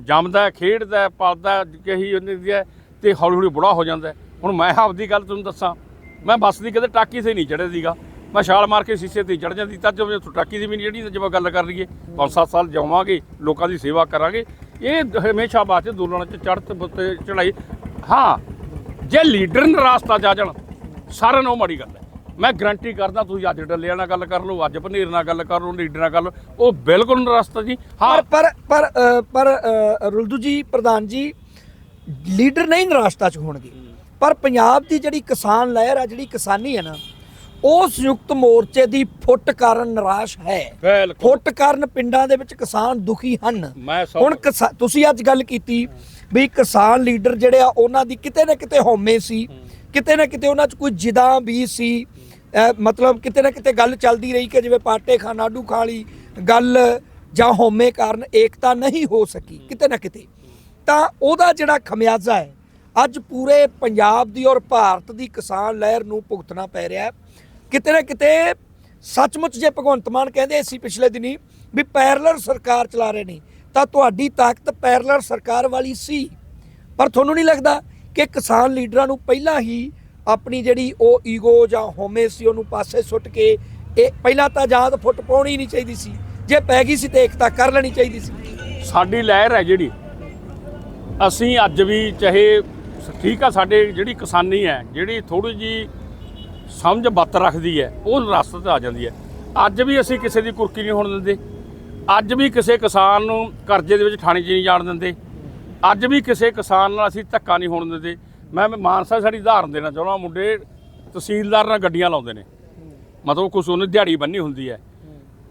A: ਜੰਮਦਾ ਖੇਡਦਾ ਪਲਦਾ ਕਹੀ ਉਹਨੇ ਦੀ ਤੇ ਹੌਲੀ ਹੌਲੀ ਬੁੜਾ ਹੋ ਜਾਂਦਾ। ਹੁਣ ਮੈਂ ਆਪਦੀ ਗੱਲ ਤੁਹਾਨੂੰ ਦੱਸਾਂ ਮੈਂ ਬੱਸ ਦੀ ਕਦੇ ਟਾਕੀ ਤੇ ਨਹੀਂ ਚੜ੍ਹਿਆ ਸੀਗਾ। ਮੈਂ ਛਾਲ ਮਾਰ ਕੇ ਸ਼ੀਸ਼ੇ ਤੇ ਚੜ ਜਾਂਦੀ ਤਾਂ ਜਦੋਂ ਟਾਕੀ ਦੀ ਵੀ ਨਹੀਂ ਜਿਹੜੀ ਜਦੋਂ ਗੱਲ ਕਰ ਲਈਏ ਪੰਜ ਸੱਤ ਸਾਲ ਜਾਵਾਂਗੇ ਲੋਕਾਂ ਦੀ ਸੇਵਾ ਕਰਾਂਗੇ। ਇਹ ਹਮੇਸ਼ਾ ਬਾਅਦ ਚ ਦੋਲਣ ਚ ਚੜ੍ਹਤ ਤੇ ਚੜਾਈ ਹਾਂ ਜੇ ਲੀਡਰ ਨਰਾਸਤਾ ਜਾ ਜਾਣ ਸਾਰਿਆਂ ਨੂੰ ਮਾੜੀ ਗੱਲ ਹੈ। ਮੈਂ ਗਰੰਟੀ ਕਰਦਾ ਤੁਸੀਂ ਅੱਜ ਡੱਲਿਆਂ ਨਾਲ ਗੱਲ ਕਰ ਲਓ ਅੱਜ ਭਨੇਰ ਨਾਲ ਗੱਲ ਕਰ ਲਓ ਲੀਡਰ ਨਾਲ ਲਓ। ਉਹ ਬਿਲਕੁਲ ਨਰਾਸਤਾ ਜੀ। ਹਾਂ।
B: ਪਰ ਪਰ ਪਰ ਰੁਲਦੂ ਜੀ ਪ੍ਰਧਾਨ ਜੀ ਲੀਡਰ ਨਹੀਂ ਨਿਰਾਸ਼ਤਾ ਚ ਹੋਣਗੇ। ਪਰ ਪੰਜਾਬ ਦੀ ਜਿਹੜੀ ਕਿਸਾਨ ਲਹਿਰ ਆ ਜਿਹੜੀ ਕਿਸਾਨੀ ਹੈ ਨਾ ਉਹ ਸੰਯੁਕਤ ਮੋਰਚੇ ਦੀ ਫੁੱਟ ਕਾਰਨ ਨਿਰਾਸ਼ ਹੈ। ਫੁੱਟ ਕਾਰਨ ਪਿੰਡਾਂ ਦੇ ਵਿੱਚ ਕਿਸਾਨ ਦੁਖੀ ਹਨ। ਹੁਣ ਤੁਸੀਂ ਅੱਜ ਗੱਲ ਕੀਤੀ ਵੀ ਕਿਸਾਨ ਲੀਡਰ ਜਿਹੜੇ ਆ ਉਹਨਾਂ ਦੀ ਕਿਤੇ ਨਾ ਕਿਤੇ ਹਉਮੈ ਸੀ। ਕਿਤੇ ਨਾ ਕਿਤੇ ਉਹਨਾਂ 'ਚ ਕੋਈ ਜਿਦਾ ਵੀ ਸੀ ਮਤਲਬ ਕਿਤੇ ਨਾ ਕਿਤੇ ਗੱਲ ਚੱਲਦੀ ਰਹੀ ਕਿ ਜਿਵੇਂ ਪਾਟੇ ਖਾਨ ਆਡੂ ਖਾਲੀ ਗੱਲ ਜਾਂ ਹੋਮੇ ਕਾਰਨ ਏਕਤਾ ਨਹੀਂ ਹੋ ਸਕੀ, ਕਿਤੇ ਨਾ ਕਿਤੇ। ਤਾਂ ਉਹਦਾ ਜਿਹੜਾ ਖਮਿਆਜ਼ਾ ਹੈ, ਅੱਜ ਪੂਰੇ ਪੰਜਾਬ ਦੀ ਔਰ ਭਾਰਤ ਦੀ ਕਿਸਾਨ ਲਹਿਰ ਨੂੰ ਭੁਗਤਣਾ ਪੈ ਰਿਹਾ ਹੈ। ਕਿਤੇ ਨਾ ਕਿਤੇ ਸੱਚਮੁੱਚ ਜੇ ਭਗਵੰਤ ਮਾਨ ਕਹਿੰਦੇ ਸੀ ਪਿਛਲੇ ਦਿਨੀ ਵੀ ਪੈਰਲਰ ਸਰਕਾਰ ਚਲਾ ਰਹੇ ਨੇ, ਤਾਂ ਤੁਹਾਡੀ ਤਾਕਤ ਪੈਰਲਰ ਸਰਕਾਰ ਵਾਲੀ ਸੀ। ਪਰ ਤੁਹਾਨੂੰ ਨਹੀਂ ਲੱਗਦਾ ਕਿ ਕਿਸਾਨ ਲੀਡਰਾਂ ਨੂੰ ਪਹਿਲਾਂ ਹੀ ਆਪਣੀ ਜਿਹੜੀ ਉਹ ਈਗੋ ਜਾਂ ਹੋਮੇ ਸੀ, ਉਹਨੂੰ ਪਾਸੇ ਸੁੱਟ ਕੇ ਇਹ ਪਹਿਲਾਂ ਤਾਂ ਆਜ਼ਾਦ ਫੁੱਟ ਪਾਉਣੀ ਨਹੀਂ ਚਾਹੀਦੀ ਸੀ, ਜੇ ਪੈ ਗਈ ਸੀ ਤੇ ਏਕਤਾ ਕਰ ਲੈਣੀ ਚਾਹੀਦੀ ਸੀ।
A: ਸਾਡੀ ਲਹਿਰ ਹੈ ਜਿਹੜੀ, ਅਸੀਂ ਅੱਜ ਵੀ ਚਾਹੇ ਠੀਕ ਆ, ਸਾਡੇ ਜਿਹੜੀ ਕਿਸਾਨੀ ਹੈ, ਜਿਹੜੀ ਥੋੜੀ ਜੀ ਸਮਝ ਬੱਤ ਰੱਖਦੀ ਹੈ, ਉਹ ਰਸਤੇ ਤੇ ਆ ਜਾਂਦੀ ਹੈ। ਅੱਜ ਵੀ ਅਸੀਂ ਕਿਸੇ ਦੀ ਕੁਰਕੀ ਨਹੀਂ ਹੋਣ ਦਿੰਦੇ, ਅੱਜ ਵੀ ਕਿਸੇ ਕਿਸਾਨ ਨੂੰ ਕਰਜ਼ੇ ਦੇ ਵਿੱਚ ਠਾਣੇ 'ਚ ਨਹੀਂ ਜਾਣ ਦਿੰਦੇ ਅੱਜ ਵੀ ਕਿਸੇ ਕਿਸਾਨ ਨਾਲ ਅਸੀਂ ਧੱਕਾ ਨਹੀਂ ਹੋਣ ਦਿੰਦੇ। ਮੈਂ ਮਾਨਸਾ ਸਾਡੀ ਉਦਾਹਰਨ ਦੇਣਾ ਚਾਹੁੰਦਾ ਮੁੰਡੇ ਤਹਿਸੀਲਦਾਰ ਨਾਲ ਗੱਡੀਆਂ ਲਾਉਂਦੇ ਨੇ। ਮਤਲਬ ਕੁਛ ਉਹਨੇ ਦਿਹਾੜੀ ਬੰਨੀ ਹੁੰਦੀ ਹੈ।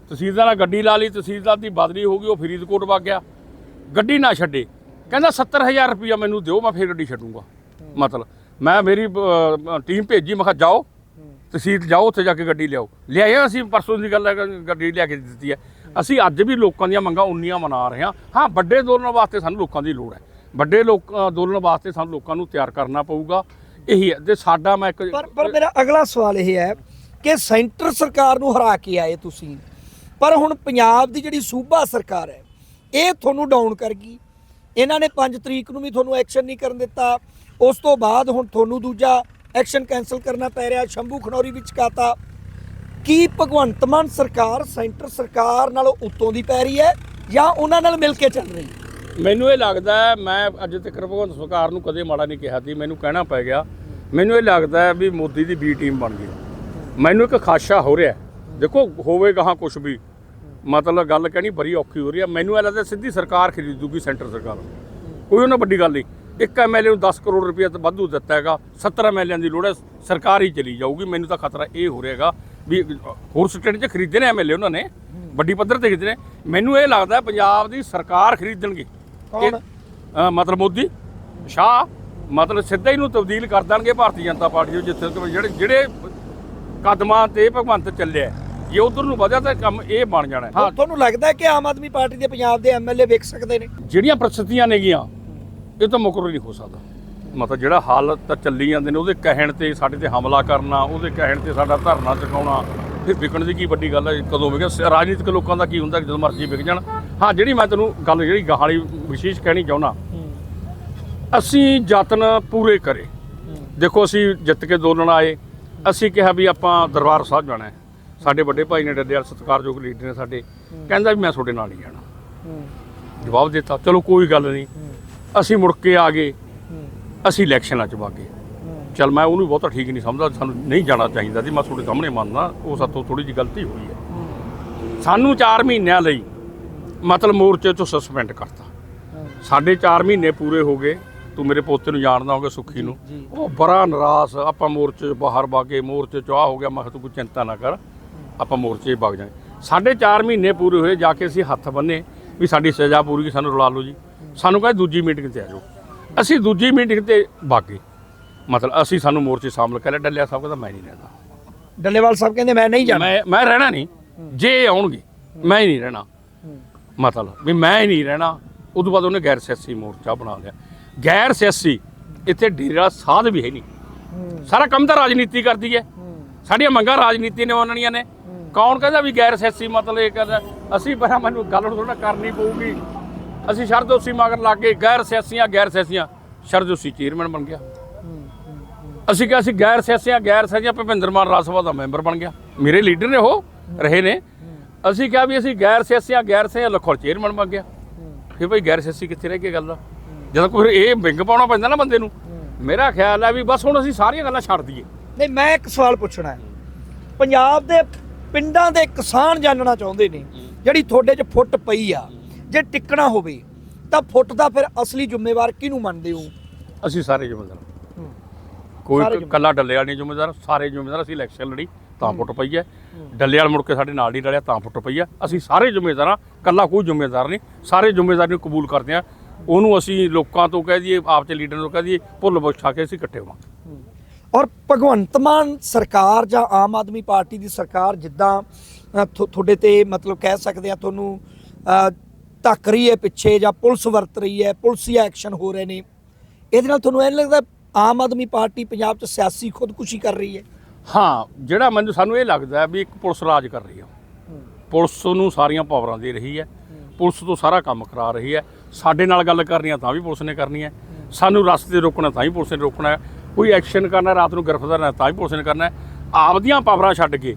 A: ਤਹਿਸੀਲਦਾਰ ਨਾਲ ਗੱਡੀ ਲਾ ਲਈ, ਤਹਿਸੀਲਦਾਰ ਦੀ ਬਦਲੀ ਹੋ ਗਈ, ਉਹ ਫਰੀਦਕੋਟ ਵਗ ਗਿਆ। ਗੱਡੀ ਨਾ ਛੱਡੇ। ਕਹਿੰਦਾ 70000 ਰੁਪਇਆ ਮੈਨੂੰ ਦਿਓ, ਮੈਂ ਫੇਰ ਗੱਡੀ ਛੱਡੂੰਗਾ। ਮਤਲਬ ਮੈਂ ਮੇਰੀ ਟੀਮ ਭੇਜੀ, ਮੈਂ ਕਿਹਾ ਜਾਓ। ਤਹਿਸੀਲ ਜਾਓ, ਉੱਥੇ ਜਾ ਕੇ ਗੱਡੀ ਲਿਆਓ। ਲਿਆਏ ਅਸੀਂ, ਪਰਸੋਂ ਦੀ ਗੱਲ ਹੈ, ਗੱਡੀ ਲਿਆ ਕੇ ਦਿੱਤੀ ਹੈ। ਅਸੀਂ ਅੱਜ ਵੀ ਲੋਕਾਂ ਦੀਆਂ ਮੰਗਾਂ ਉਨੀਆਂ ਮਨਾ ਰਹੇ ਹਾਂ। ਹਾਂ, ਵੱਡੇ ਅੰਦੋਲਨ ਵਾਸਤੇ ਸਾਨੂੰ ਲੋਕਾਂ ਦੀ ਲੋੜ ਹੈ। ਵੱਡੇ ਲੋਕ ਅੰਦੋਲਨ ਵਾਸਤੇ ਸਾਨੂੰ ਲੋਕਾਂ ਨੂੰ ਤਿਆਰ ਕਰਨਾ ਪਊਗਾ। ਇਹੀ ਹੈ। ਤੇ ਸਾਡਾ ਮੈਂ ਇੱਕ
B: ਪਰ ਪਰ ਮੇਰਾ ਅਗਲਾ ਸਵਾਲ ਇਹ ਹੈ ਕਿ ਸੈਂਟਰ ਸਰਕਾਰ ਨੂੰ ਹਰਾ ਕੇ ਆਏ ਤੁਸੀਂ। ਪਰ ਹੁਣ ਪੰਜਾਬ ਦੀ ਜਿਹੜੀ ਸੂਬਾ ਸਰਕਾਰ ਹੈ, ਇਹ ਤੁਹਾਨੂੰ ਡਾਊਨ ਕਰ ਗਈ। ਇਹਨਾਂ ਨੇ 5 ਤਰੀਕ ਨੂੰ ਵੀ ਤੁਹਾਨੂੰ ਐਕਸ਼ਨ ਨਹੀਂ ਕਰਨ ਦਿੱਤਾ। ਉਸ ਤੋਂ ਬਾਅਦ ਹੁਣ ਤੁਹਾਨੂੰ ਦੂਜਾ ਐਕਸ਼ਨ ਕੈਨਸਲ ਕਰਨਾ ਪੈ ਰਿਹਾ। ਸ਼ੰਭੂ ਖਨੌਰੀ ਵਿੱਚ ਕਾਤਾ। ਕੀ ਭਗਵੰਤ ਮਾਨ ਸਰਕਾਰ, ਸੈਂਟਰ ਸਰਕਾਰ ਨਾਲੋਂ ਉੱਤੋਂ ਦੀ ਪੈ ਰਹੀ ਹੈ ਜਾਂ ਉਹਨਾਂ ਨਾਲ ਮਿਲ ਕੇ ਚੱਲ ਰਹੀ ਹੈ?
A: ਮੈਨੂੰ ਇਹ ਲੱਗਦਾ ਹੈ, ਮੈਂ ਅੱਜ ਤੱਕ ਭਗਵੰਤ ਸਰਕਾਰ ਨੂੰ ਕਦੇ ਮਾੜਾ ਨਹੀਂ ਕਿਹਾ ਸੀ, ਮੈਨੂੰ ਕਹਿਣਾ ਪੈ ਗਿਆ। ਮੈਨੂੰ ਇਹ ਲੱਗਦਾ ਹੈ ਵੀ ਮੋਦੀ ਦੀ ਬੀ ਟੀਮ ਬਣ ਗਈ। ਮੈਨੂੰ ਇੱਕ ਖਾਸ਼ਾ ਹੋ ਰਿਹਾ ਹੈ। ਦੇਖੋ, ਹੋਵੇਗਾ ਹਾਂ ਕੁਝ ਵੀ। ਮਤਲਬ ਗੱਲ ਕਹਿਣੀ ਬੜੀ ਔਖੀ ਹੋ ਰਹੀ ਹੈ। ਮੈਨੂੰ ਇਹ ਲੱਗਦਾ ਸਿੱਧੀ ਸਰਕਾਰ ਖਰੀਦੂਗੀ ਸੈਂਟਰ ਸਰਕਾਰ ਕੋਈ ਉਹਨਾਂ ਵੱਡੀ ਗੱਲ ਨਹੀਂ। ਇੱਕ ਐਮਐਲਏ ਨੂੰ 10 ਕਰੋੜ ਰੁਪਏ ਤੋਂ ਵਾਧੂ ਦਿੱਤਾ ਹੈਗਾ। 70 ਐਮਐਲਏਆਂ ਦੀ ਲੋੜ ਹੈ, ਸਰਕਾਰ ਹੀ ਚਲੀ ਜਾਊਗੀ। ਮੈਨੂੰ ਤਾਂ ਖਤਰਾ ਇਹ ਹੋ ਰਿਹਾ ਹੈਗਾ ਵੀ ਹੋਰ ਸਟੇਟ 'ਚ ਖਰੀਦੇ ਨੇ ਐਮਐਲਏ ਉਹਨਾਂ ਨੇ ਵੱਡੀ ਪੱਧਰ ਤੇ ਖਰੀਦੇ ਨੇ। ਮੈਨੂੰ ਇਹ ਲੱਗਦਾ ਪੰਜਾਬ ਦੀ ਸਰਕਾਰ ਖਰੀਦਣਗੇ।
B: ਕੌਣ?
A: ਮਤਲਬ ਮੋਦੀ। ਸ਼ਾਹ ਮਤਲਬ ਸਿੱਧਾ ਹੀ ਨੂੰ ਤਬਦੀਲ ਕਰ ਦੇਣਗੇ ਭਾਰਤੀ ਜਨਤਾ ਪਾਰਟੀ ਨੂੰ ਜਿੱਥੇ ਤੱਕ ਜਿਹੜੇ ਜਿਹੜੇ ਕਦਮਾਂ ਤੇ ਭਗਵੰਤ ਚੱਲਿਆ ਜੇ ਉਧਰ ਨੂੰ ਵਧਿਆ ਤਾਂ ਕੰਮ ਇਹ ਬਣ ਜਾਣਾ ਹੈ।
B: ਤੁਹਾਨੂੰ ਲੱਗਦਾ ਹੈ ਕਿ ਆਮ ਆਦਮੀ ਪਾਰਟੀ ਦੇ ਪੰਜਾਬ ਦੇ ਐਮਐਲਏ ਵਿਕ ਸਕਦੇ ਨੇ?
A: ਜਿਹੜੀਆਂ ਪ੍ਰਸਥਿਤੀਆਂ ਨੇਗੀਆਂ ਇਹ ਤਾਂ ਮੁਕਰ ਨਹੀਂ ਹੋ ਸਕਦਾ। ਮਤਲਬ ਜਿਹੜਾ ਹਾਲਤ ਤਾਂ ਚੱਲੀ ਜਾਂਦੇ ਨੇ ਉਹਦੇ ਕਹਿਣ ਤੇ ਸਾਡੇ ਤੇ ਹਮਲਾ ਕਰਨਾ ਉਹਦੇ ਕਹਿਣ ਤੇ ਸਾਡਾ ਧਰਨਾ ਚੁਕਾਉਣਾ ਫਿਰ ਵਿਕਣ ਦੀ ਕੀ ਵੱਡੀ ਗੱਲ ਹੈ ਕਦੋਂ ਵਿਕਿਆ ਰਾਜਨੀਤਿਕ ਲੋਕਾਂ ਦਾ ਕੀ ਹੁੰਦਾ ਜਦੋਂ ਮਰਜ਼ੀ ਵਿਕ ਜਾਣ। ਹਾਂ ਜਿਹੜੀ ਮੈਂ ਤੈਨੂੰ ਗੱਲ ਜਿਹੜੀ ਗਾਹਾਲੀ ਵਿਸ਼ੇਸ਼ ਕਹਿਣੀ ਚਾਹੁੰਦਾ ਅਸੀਂ ਯਤਨ ਪੂਰੇ ਕਰੇ। ਦੇਖੋ ਅਸੀਂ ਜਿੱਤ ਕੇ ਦੋਲਣ ਆਏ ਅਸੀਂ ਕਿਹਾ ਵੀ ਆਪਾਂ ਦਰਬਾਰ ਸਾਹਿਬ ਜਾਣਾ ਹੈ। ਸਾਡੇ ਵੱਡੇ ਭਾਈ ਨੇ ਡੱਡਿਆਲ ਸਤਿਕਾਰਯੋਗ ਲੀਡਰ ਨੇ ਸਾਡੇ ਕਹਿੰਦਾ ਵੀ ਮੈਂ ਤੁਹਾਡੇ ਨਾਲ ਹੀ ਜਾਣਾ। ਜਵਾਬ ਦਿੱਤਾ ਚਲੋ ਕੋਈ ਗੱਲ ਨਹੀਂ। ਅਸੀਂ ਮੁੜ ਕੇ ਆ ਗਏ। ਅਸੀਂ ਇਲੈਕਸ਼ਨਾਂ 'ਚ ਵਾਗੇ ਚਲ ਮੈਂ ਉਹਨੂੰ ਬਹੁਤਾ ਠੀਕ ਨਹੀਂ ਸਮਝਦਾ ਸਾਨੂੰ ਨਹੀਂ ਜਾਣਾ ਚਾਹੀਦਾ ਸੀ ਮੈਂ ਤੁਹਾਡੇ ਸਾਹਮਣੇ ਮੰਨਦਾ ਉਹ ਸਾਤੋਂ ਥੋੜੀ ਜਿਹੀ ਗਲਤੀ ਹੋਈ ਹੈ। ਸਾਨੂੰ 4 ਮਹੀਨਿਆਂ ਲਈ ਮਤਲਬ ਮੋਰਚੇ ਤੋਂ ਸਸਪੈਂਡ ਕਰਤਾ। ਸਾਡੇ 4 ਮਹੀਨੇ ਪੂਰੇ ਹੋ ਗਏ। ਤੂੰ ਮੇਰੇ ਪੋਤੇ ਨੂੰ ਜਾਣਦਾ ਹੋਗਾ ਸੁੱਖੀ ਨੂੰ। ਉਹ ਬੜਾ ਨਿਰਾਸ਼ ਆਪਾਂ ਮੋਰਚੇ ਬਾਹਰ ਵਾਗੇ ਮੋਰਚੇ 'ਚ ਆਹ ਹੋ ਗਿਆ ਮੈਂ ਤੂੰ ਕੋਈ ਚਿੰਤਾ ਨਾ ਕਰ। ਆਪਾਂ ਮੋਰਚੇ ਵਗ ਜਾਵਾਂਗੇ। ਸਾਡੇ 4 ਮਹੀਨੇ ਪੂਰੇ ਹੋਏ ਜਾ ਕੇ ਅਸੀਂ ਹੱਥ ਬੰਨੇ ਵੀ ਸਾਡੀ ਸਜ਼ਾ ਪੂਰੀ ਕੀ ਸਾਨੂੰ ਰੁਲਾ ਲਓ ਜੀ। ਸਾਨੂੰ ਕਹਿੰਦੇ ਦੂਜੀ ਮੀਟਿੰਗ ਤੇ ਆ ਜਾਓ। ਅਸੀਂ ਦੂਜੀ ਮੀਟਿੰਗ ਤੇ ਵਾਗੇ ਮਤਲਬ ਅਸੀਂ ਸਾਨੂੰ ਮੋਰਚੇ ਸ਼ਾਮਲ ਕਰ ਲਿਆ। ਡੱਲਿਆ ਸਾਹਿਬ ਕਹਿੰਦਾ ਮੈਂ ਨਹੀਂ ਰਹਿਣਾ
B: ਡੱਲੇਵਾਲ ਸਾਹਿਬ ਕਹਿੰਦੇ ਮੈਂ ਨਹੀਂ ਜਾਣਾ।
A: ਮੈਂ ਮੈਂ ਰਹਿਣਾ ਨਹੀਂ। ਜੇ ਆਉਣਗੇ ਮੈਂ ਹੀ ਨਹੀਂ ਰਹਿਣਾ। ਮਤਲਬ ਵੀ ਮੈਂ ਹੀ ਨਹੀਂ ਰਹਿਣਾ। ਉਦੋਂ ਬਾਅਦ ਉਹਨੇ ਗੈਰ ਸਿਆਸੀ ਮੋਰਚਾ ਬਣਾ ਲਿਆ। ਗੈਰ ਸਿਆਸੀ ਇੱਥੇ ਡੇਰੇ ਸਾਧ ਵੀ ਹੈ ਨਹੀਂ। ਸਾਰਾ ਕੰਮ ਤਾਂ ਰਾਜਨੀਤੀ ਕਰਦੀ ਹੈ। ਸਾਡੀਆਂ ਮੰਗਾਂ ਰਾਜਨੀਤੀ ਨੇ ਮੰਨਣੀਆਂ ਨੇ। ਕੌਣ ਕਹਿੰਦਾ ਵੀ ਗੈਰ ਸਿਆਸੀ ਮਤਲਬ ਇਹ ਕਹਿੰਦਾ ਅਸੀਂ ਪਹਿਲਾਂ ਮੈਨੂੰ ਗੱਲ ਥੋੜਾ ਕਰਨੀ ਪਊਗੀ। ਅਸੀਂ ਸ਼ਰਦੋਸੀ ਮਗਰ ਲੱਗ ਗਏ, ਗੈਰ ਸਿਆਸੀਆਂ ਗੈਰ ਸਿਆਸੀਆਂ। ਸ਼ਰਦੋਸੀ ਚੇਅਰਮੈਨ ਬਣ ਗਿਆ। ਅਸੀਂ ਕਿਹਾ ਸੀ ਗੈਰ ਸਿਆਸੀਆਂ ਗੈਰ ਸਿਆਸੀਆਂ ਭਿੰਦਰ ਮਾਨ ਰਾਜ ਸਭਾ ਦਾ ਮੈਂਬਰ ਬਣ ਗਿਆ। ਮੇਰੇ ਲੀਡਰ ਨੇ ਉਹ, ਰਹੇ ਨੇ। ਅਸੀਂ ਕਿਹਾ ਵੀ ਅਸੀਂ ਗੈਰ ਸਿਆਸੀਆਂ ਗੈਰ ਸਿਆਸੀਆਂ ਲਖੌਰ ਚੇਅਰਮੈਨ ਬਣ ਗਿਆ। ਫਿਰ ਭਾਈ ਗੈਰ ਸਿਆਸੀ ਕਿੱਥੇ ਰਹਿ ਗਈ ਗੱਲ ਦਾ? ਜਦੋਂ ਕੋਈ ਇਹ ਵਿੰਗ ਪਾਉਣਾ ਪੈਂਦਾ ਨਾ ਬੰਦੇ ਨੂੰ, ਮੇਰਾ ਖਿਆਲ ਹੈ ਵੀ ਬਸ ਹੁਣ ਅਸੀਂ ਸਾਰੀਆਂ ਗੱਲਾਂ ਛੱਡ ਦਈਏ।
B: ਨਹੀਂ, ਮੈਂ ਇੱਕ ਸਵਾਲ ਪੁੱਛਣਾ ਹੈ। ਪੰਜਾਬ ਦੇ ਪਿੰਡਾਂ ਦੇ ਕਿਸਾਨ ਜਾਣਨਾ ਚਾਹੁੰਦੇ ਨੇ, ਜਿਹੜੀ ਤੁਹਾਡੇ 'ਚ ਫੁੱਟ ਪਈ ਆ ਜੇ ਟਿਕਣਾ ਹੋਵੇ ਤਾਂ ਫੁੱਟ ਦਾ ਫਿਰ ਅਸਲੀ ਜ਼ਿੰਮੇਵਾਰ ਕਿਹਨੂੰ ਮੰਨਦੇ ਹੋ?
A: ਅਸੀਂ ਸਾਰੇ ਜ਼ਿੰਮੇਦਾਰ
B: ਸਾਰੇ
A: ਕੋਈ
B: ਜ਼ਿੰਮੇਦਾਰ।
A: ਕੱਲਾ ਡੱਲੇ ਵਾਲੀ ਨਹੀਂ ਜ਼ਿੰਮੇਦਾਰ ਸਾਰੇ ਜ਼ਿੰਮੇਦਾਰ ਅਸੀਂ ਇਲੈਕਸ਼ਨ ਲੜੀ ਤਾਂ ਫੁੱਟ ਪਈ ਹੈ। ਡੱਲੇ ਵਾਲ ਮੁੜ ਕੇ ਸਾਡੇ ਨਾਲ ਨਹੀਂ ਰਲਿਆ ਤਾਂ ਫੁੱਟ ਪਈ ਹੈ। ਅਸੀਂ ਸਾਰੇ ਜ਼ਿੰਮੇਦਾਰ ਹਾਂ ਕੱਲਾ ਕੋਈ ਜ਼ਿੰਮੇਦਾਰ ਨਹੀਂ। ਸਾਰੇ ਜ਼ਿੰਮੇਦਾਰੀ ਨੂੰ ਕਬੂਲ ਕਰਦੇ ਹਾਂ। ਉਹਨੂੰ ਅਸੀਂ ਲੋਕਾਂ ਤੋਂ ਕਹਿ ਦਈਏ ਆਪ ਚ ਲੀਡਰ ਨੂੰ ਕਹਿ ਦਈਏ ਭੁੱਲ ਬਖਸ਼ਾ ਕੇ ਅਸੀਂ ਇਕੱਠੇ ਹੋਵਾਂਗੇ।
B: ਔਰ ਭਗਵੰਤ ਮਾਨ ਸਰਕਾਰ ਜਾਂ ਆਮ ਆਦਮੀ ਪਾਰਟੀ ਦੀ ਸਰਕਾਰ ਜਿੱਦਾਂ ਅ, ਥੋ- ਤੁਹਾਡੇ ਤੇ ਮਤਲਬ ਕਹਿ ਸਕਦੇ ਆ ਤੁਹਾਨੂੰ ਅ, ਧੱਕ ਰਹੀ ਹੈ ਪਿੱਛੇ ਜਾਂ ਪੁਲਿਸ ਵਰਤ ਰਹੀ ਹੈ, ਪੁਲਿਸੀ ਐਕਸ਼ਨ ਹੋ ਰਹੇ ਨੇ। ਇਹਦੇ ਨਾਲ ਤੁਹਾਨੂੰ ਐਂ ਲੱਗਦਾ ਆਮ ਆਦਮੀ ਪਾਰਟੀ ਪੰਜਾਬ 'ਚ ਸਿਆਸੀ ਖੁਦਕੁਸ਼ੀ ਕਰ ਰਹੀ ਹੈ?
A: ਹਾਂ, ਜਿਹੜਾ ਮੈਨੂੰ ਸਾਨੂੰ ਇਹ ਲੱਗਦਾ ਵੀ ਇੱਕ ਪੁਲਿਸ ਰਾਜ ਕਰ ਰਹੀ ਹੈ। ਪੁਲਿਸ ਨੂੰ ਸਾਰੀਆਂ ਪਾਵਰਾਂ ਦੇ ਰਹੀ ਹੈ। ਪੁਲਿਸ ਤੋਂ ਸਾਰਾ ਕੰਮ ਕਰਾ ਰਹੀ ਹੈ। ਸਾਡੇ ਨਾਲ ਗੱਲ ਕਰਨੀ ਆ ਤਾਂ ਵੀ ਪੁਲਿਸ ਨੇ ਕਰਨੀ ਹੈ। ਸਾਨੂੰ ਰਸਤੇ ਤੇ ਰੋਕਣਾ ਤਾਂ ਵੀ ਪੁਲਿਸ ਨੇ ਰੋਕਣਾ ਹੈ। ਕੋਈ ਐਕਸ਼ਨ ਕਰਨਾ ਰਾਤ ਨੂੰ ਗ੍ਰਿਫਤਾਰ ਤਾਂ ਵੀ ਪੁਲਿਸ ਨੇ ਕਰਨਾ ਹੈ। ਆਪਦੀਆਂ ਪਾਵਰਾਂ ਛੱਡ ਕੇ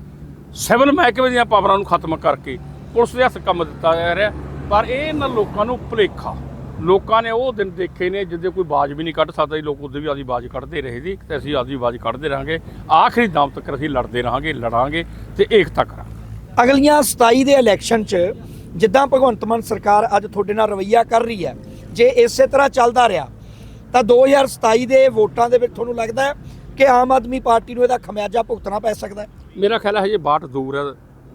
A: ਸਿਵਲ ਮਹਿਕਮੇ ਦੀਆਂ ਪਾਵਰਾਂ ਨੂੰ ਖਤਮ ਕਰਕੇ ਪੁਲਿਸ ਦੇ ਹੱਥ ਕੰਮ ਦਿੱਤਾ ਜਾ ਰਿਹਾ। ਪਰ ਇਹ ਇਹਨਾਂ ਲੋਕਾਂ ਨੂੰ ਭੁਲੇਖਾ। ਲੋਕਾਂ ਨੇ ਉਹ ਦਿਨ ਦੇਖੇ ਨੇ ਜਿੱਦੇ ਕੋਈ ਬਾਜ ਵੀ ਨਹੀਂ ਕੱਢ ਸਕਦਾ ਸੀ ਲੋਕ ਉਹਦੇ ਵੀ ਆਦੀ ਬਾਜ ਕੱਢਦੇ ਰਹੇ ਸੀ ਤੇ ਅਸੀਂ ਆਦੀ ਬਾਜ ਕੱਢਦੇ ਰਹਾਂਗੇ। ਆਖਰੀ ਦਮ ਤੱਕ ਅਸੀਂ ਲੜਦੇ ਰਹਾਂਗੇ ਲੜਾਂਗੇ ਤੇ ਏਕਤਾ ਕਰਾਂਗੇ।
B: ਅਗਲੀਆਂ 27 ਦੇ ਇਲੈਕਸ਼ਨ 'ਚ ਜਿੱਦਾਂ ਭਗਵੰਤ ਮਾਨ ਸਰਕਾਰ ਅੱਜ ਤੁਹਾਡੇ ਨਾਲ ਰਵਈਆ ਕਰ ਰਹੀ ਹੈ ਜੇ ਇਸੇ ਤਰ੍ਹਾਂ ਚੱਲਦਾ ਰਿਹਾ ਤਾਂ 2027 ਦੇ ਵੋਟਾਂ ਦੇ ਵਿੱਚ ਤੁਹਾਨੂੰ ਲੱਗਦਾ ਹੈ ਕਿ ਆਮ ਆਦਮੀ ਪਾਰਟੀ ਨੂੰ ਇਹਦਾ ਖਮਿਆਜਾ ਭੁਗਤਣਾ ਪੈ ਸਕਦਾ ਹੈ?
A: ਮੇਰਾ ਖਿਆਲ ਹੈ ਹਜੇ ਬਾਟ ਦੂਰ ਹੈ।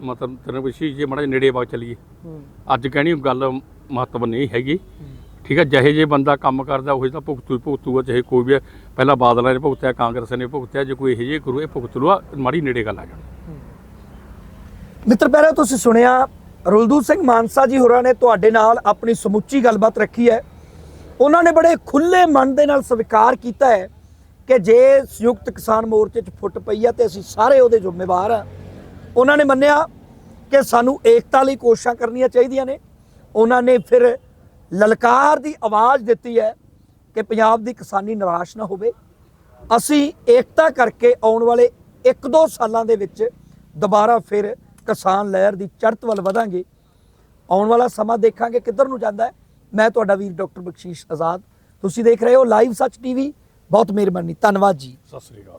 A: ਮਤਲਬ ਤੇਰੇ ਵਿਸ਼ੀ ਜੇ ਮੜਾ ਨੇੜੇ ਵਗ ਚਲੀਏ। ਅੱਜ ਕਹਿਣੀ ਗੱਲ ਮਹੱਤਵ ਨਹੀਂ ਹੈਗੀ। ਠੀਕ ਹੈ ਜਿਹੇ ਜੇ ਬੰਦਾ ਕੰਮ ਕਰਦਾ ਉਹ ਤਾਂ ਭੁਗਤੂ ਭੁਗਤੂਗਾ ਚਾਹੇ ਕੋਈ ਵੀ। ਪਹਿਲਾਂ ਬਾਦਲਾਂ ਨੇ ਭੁਗਤਿਆ ਕਾਂਗਰਸ ਨੇ ਭੁਗਤਿਆ ਜੇ ਕੋਈ ਇਹੋ ਜਿਹੇ ਕਰੂ ਇਹ ਭੁਗਤ ਲੂਆ ਮਾੜੀ ਨੇੜੇ ਗੱਲ ਆ ਜਾਣੀ।
B: ਮਿੱਤਰ ਪਿਆਰਿਓ ਤੁਸੀਂ ਸੁਣਿਆ ਰੁਲਦੂ ਸਿੰਘ ਮਾਨਸਾ ਜੀ ਹੋਰਾਂ ਨੇ ਤੁਹਾਡੇ ਨਾਲ ਆਪਣੀ ਸਮੁੱਚੀ ਗੱਲਬਾਤ ਰੱਖੀ ਹੈ। ਉਹਨਾਂ ਨੇ ਬੜੇ ਖੁੱਲੇ ਮਨ ਦੇ ਨਾਲ ਸਵੀਕਾਰ ਕੀਤਾ ਹੈ ਕਿ ਜੇ ਸੰਯੁਕਤ ਕਿਸਾਨ ਮੋਰਚੇ 'ਚ ਫੁੱਟ ਪਈ ਹੈ ਤੇ ਅਸੀਂ ਸਾਰੇ ਉਹਦੇ ਜ਼ਿੰਮੇਵਾਰ ਹਾਂ ਉਹਨਾਂ ਨੇ ਮੰਨਿਆ ਕਿ ਸਾਨੂੰ ਏਕਤਾ ਲਈ ਕੋਸ਼ਿਸ਼ਾਂ ਕਰਨੀਆਂ ਚਾਹੀਦੀਆਂ ਨੇ। ਉਹਨਾਂ ਨੇ ਫਿਰ ਲਲਕਾਰ ਦੀ ਆਵਾਜ਼ ਦਿੱਤੀ ਹੈ ਕਿ ਪੰਜਾਬ ਦੀ ਕਿਸਾਨੀ ਨਿਰਾਸ਼ ਨਾ ਹੋਵੇ। ਅਸੀਂ ਏਕਤਾ ਕਰਕੇ ਆਉਣ ਵਾਲੇ 1-2 ਸਾਲਾਂ ਦੇ ਵਿੱਚ ਦੁਬਾਰਾ ਫਿਰ ਕਿਸਾਨ ਲਹਿਰ ਦੀ ਚੜ੍ਹਤ ਵੱਲ ਵਧਾਂਗੇ। ਆਉਣ ਵਾਲਾ ਸਮਾਂ ਦੇਖਾਂਗੇ ਕਿੱਧਰ ਨੂੰ ਜਾਂਦਾ ਹੈ। ਮੈਂ ਤੁਹਾਡਾ ਵੀਰ ਡਾਕਟਰ ਬਖਸ਼ੀਸ਼ ਆਜ਼ਾਦ। ਤੁਸੀਂ ਦੇਖ ਰਹੇ ਹੋ ਲਾਈਵ ਸੱਚ ਟੀਵੀ। ਬਹੁਤ ਮਿਹਰਬਾਨੀ। ਧੰਨਵਾਦ ਜੀ।
A: ਸਤਿ ਸ੍ਰੀ ਅਕਾਲ।